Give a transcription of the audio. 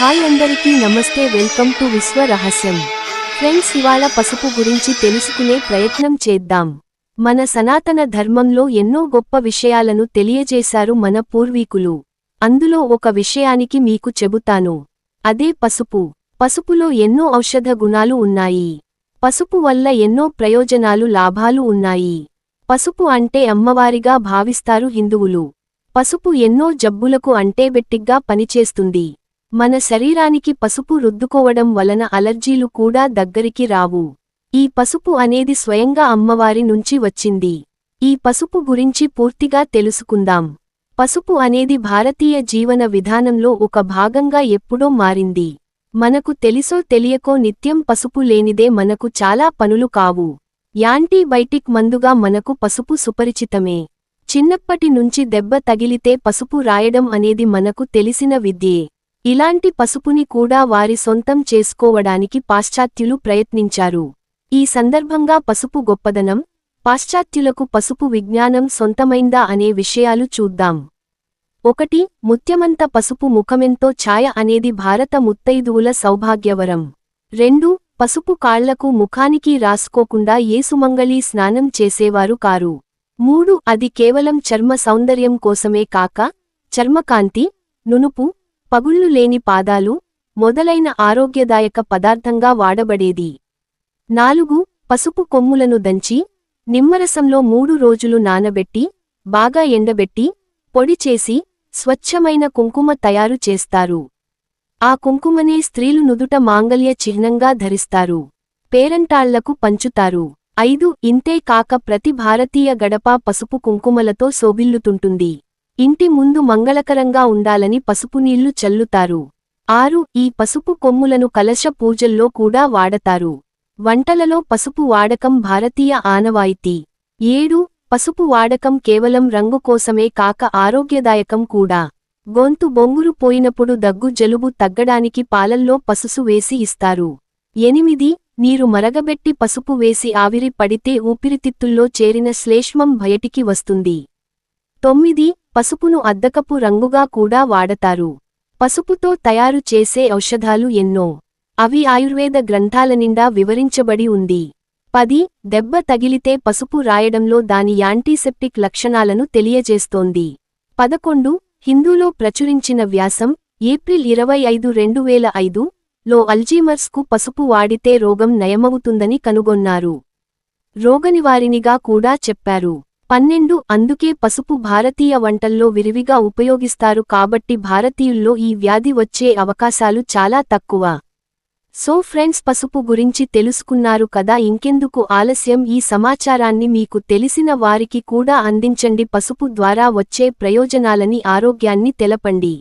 Hi అందరికీ నమస్తే welcome to విశ్వ రహస్యం. ఫ్రెండ్స్ ఇవాళ పసుపు గురించి తెలుసుకునే ప్రయత్నం చేద్దాం. మన సనాతన ధర్మంలో ఎన్నో గొప్ప విషయాలను తెలియజేశారు మన పూర్వీకులు. అందులో ఒక విషయానికి మీకు చెబుతాను. అదే పసుపు. పసుపులో ఎన్నో ఔషధ గుణాలు ఉన్నాయి. పసుపు వల్ల ఎన్నో ప్రయోజనాలు లాభాలు ఉన్నాయి. పసుపు అంటే అమ్మవారిగా భావిస్తారు హిందువులు. పసుపు ఎన్నో జబ్బులకు అంటేబెట్టిగ్గా పనిచేస్తుంది. మన శరీరానికి పసుపు రుద్దుకోవడం వలన అలర్జీలు కూడా దగ్గరికి రావు. ఈ పసుపు అనేది స్వయంగా అమ్మవారి నుంచి వచ్చింది. ఈ పసుపు గురించి పూర్తిగా తెలుసుకుందాం. పసుపు అనేది భారతీయ జీవన విధానంలో ఒక భాగంగా ఎప్పుడో మారింది. మనకు తెలిసో తెలియకో నిత్యం పసుపు లేనిదే మనకు చాలా పనులు కావు. యాంటీబైటిక్ మందుగా మనకు పసుపు సుపరిచితమే. చిన్నప్పటి నుంచి దెబ్బ తగిలితే పసుపు రాయడం అనేది మనకు తెలిసిన విద్యే. ఇలాంటి పసుపుని కూడా వారి సొంతం చేసుకోవడానికి పాశ్చాత్యులు ప్రయత్నించారు. ఈ సందర్భంగా పసుపు గొప్పదనం పాశ్చాత్యులకు పసుపు విజ్ఞానం సొంతమైందా అనే విషయాలు చూద్దాం. ఒకటి ముత్యమంత పసుపు ముఖమెంతో ఛాయ అనేది భారత ముత్తైదువుల సౌభాగ్యవరం. రెండు పసుపు కాళ్ళకు ముఖానికి రాసుకోకుండా ఏ సుమంగళీ స్నానం చేసేవారు కారు. మూడు అది కేవలం చర్మ సౌందర్యం కోసమే కాక చర్మకాంతి నునుపు పగుళ్ళు లేని పాదాలు మొదలైన ఆరోగ్యదాయక పదార్థంగా వాడబడేది. నాలుగు పసుపు కొమ్ములను దంచి నిమ్మరసంలో మూడు రోజులు నానబెట్టి బాగా ఎండబెట్టి పొడి చేసి స్వచ్ఛమైన కుంకుమ తయారు చేస్తారు. ఆ కుంకుమనే స్త్రీలు నుదుట మాంగల్య చిహ్నంగా ధరిస్తారు. పేరంటాళ్ళకు పంచుతారు. ఐదు ఇంతే కాక ప్రతి భారతీయ గడప పసుపు కుంకుమలతో శోభిల్లుతుంటుంది. ఇంటి ముందు మంగళకరంగా ఉండాలని పసుపు నీళ్ళు చల్లుతారు. ఆరు ఈ పసుపు కొమ్ములను కలశ పూజల్లో కూడా వాడతారు. వంటలలో పసుపు వాడకం భారతీయ ఆనవాయితీ. ఏడు పసుపు వాడకం కేవలం రంగు కోసమే కాక ఆరోగ్యదాయకం కూడా. గొంతు బొంగురు పోయినప్పుడు దగ్గు జలుబు తగ్గడానికి పాలల్లో పసుసు వేసి ఇస్తారు. ఎనిమిది నీరు మరగబెట్టి పసుపు వేసి ఆవిరి పడితే ఊపిరితిత్తుల్లో చేరిన శ్లేష్మం బయటికి వస్తుంది. తొమ్మిది పసుపును అద్దకపు రంగుగా కూడా వాడతారు. పసుపుతో తయారు చేసే ఔషధాలు ఎన్నో. అవి ఆయుర్వేద గ్రంథాల నిండా వివరించబడి ఉంది. పది దెబ్బ తగిలితే పసుపు రాయడంలో దాని యాంటీసెప్టిక్ లక్షణాలను తెలియజేస్తోంది. పదకొండు హిందూలో ప్రచురించిన వ్యాసం ఏప్రిల్ ఇరవై ఐదు రెండు వేల ఐదు లో అల్జీమర్స్కు పసుపు వాడితే రోగం నయమవుతుందని కనుగొన్నారు. రోగనివారినిగా కూడా చెప్పారు. పన్నెండు అందుకే పసుపు భారతీయ వంటల్లో విరివిగా ఉపయోగిస్తారు కాబట్టి భారతీయుల్లో ఈ వ్యాధి వచ్చే అవకాశాలు చాలా తక్కువ. సో ఫ్రెండ్స్ పసుపు గురించి తెలుసుకున్నారు కదా ఇంకెందుకు ఆలస్యం? ఈ సమాచారాన్ని మీకు తెలిసిన వారికి కూడా అందించండి. పసుపు ద్వారా వచ్చే ప్రయోజనాలని ఆరోగ్యాన్ని తెలపండి.